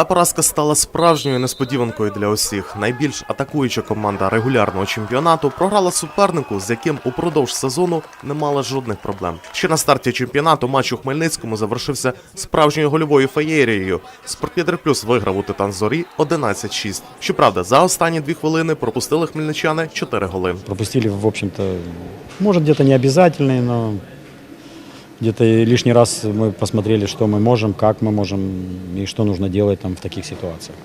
Та поразка стала справжньою несподіванкою для усіх. Найбільш атакуюча команда регулярного чемпіонату програла супернику, з яким упродовж сезону не мала жодних проблем. Ще на старті чемпіонату матч у Хмельницькому завершився справжньою гольовою феєрією. Спортлідер Плюс виграв у Титан Зорі 11-6. Щоправда, за останні дві хвилини пропустили хмельничани 4 голи. Пропустили, в общем-то, может, где-то не обязательные, но где-то и лишний раз мы посмотрели, что мы можем, как мы можем и что нужно делать там в таких ситуациях.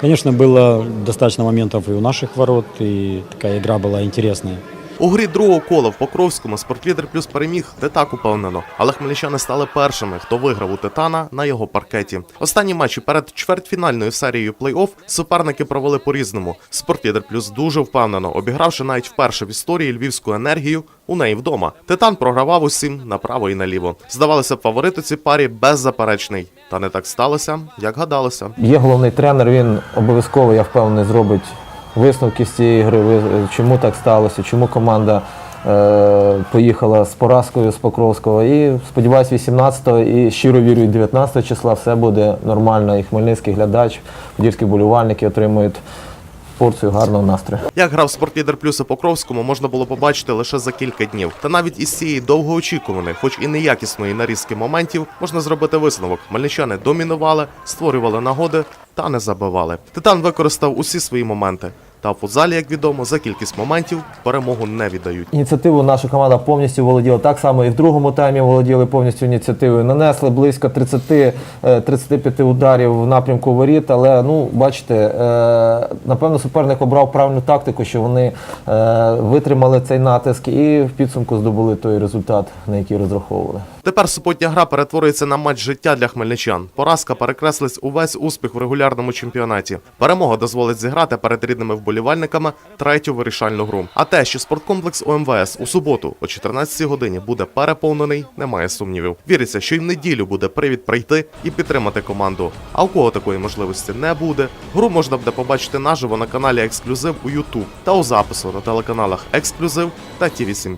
Конечно, было достаточно моментов и у наших ворот, и такая игра была интересная. У грі другого кола в Покровському спортлідер плюс переміг не так упевнено, але хмельничани стали першими, хто виграв у Титана на його паркеті. Останні матчі перед чвертьфінальною серією плей-офф суперники провели по-різному. Спортлідер плюс дуже впевнено, обігравши навіть вперше в історії львівську енергію у неї вдома. Титан програвав усім направо і наліво. Здавалося б, фаворит у цій парі беззаперечний. Та не так сталося, як гадалося. Є головний тренер, він обов'язково, я впевнений, зробить висновки з цієї гри, чому так сталося, чому команда е, поїхала з поразкою з Покровського. І сподіваюсь, 18-го і щиро вірю, і 19 числа все буде нормально. І хмельницький глядач, подільські болівальники отримують порцію гарного настрою. Як грав спортлідер плюс у Покровському, можна було побачити лише за кілька днів. Та навіть із цієї довгоочікуваної, хоч і неякісної нарізки моментів, можна зробити висновок. Мельничани домінували, створювали нагоди та не забивали. Титан використав усі свої моменти. Та в футзалі, як відомо, за кількість моментів перемогу не віддають. Ініціативу наша команда повністю володіла. Так само і в другому таймі володіли повністю ініціативою. Нанесли близько 30, е, 35 ударів в напрямку воріт. Але ну бачите, е, напевно, суперник обрав правильну тактику, що вони е, витримали цей натиск і в підсумку здобули той результат, на який розраховували. Тепер суботня гра перетворюється на матч життя для хмельничан. Поразка перекреслить увесь успіх в регулярному чемпіонаті. Перемога дозволить зіграти перед рідними вболівальниками третю вирішальну гру. А те, що спорткомплекс ОМВС у суботу о 14 годині буде переповнений, немає сумнівів. Віриться, що й в неділю буде привід прийти і підтримати команду. А у кого такої можливості не буде, гру можна буде побачити наживо на каналі Ексклюзив у YouTube та у запису на телеканалах Ексклюзив та ТВ 7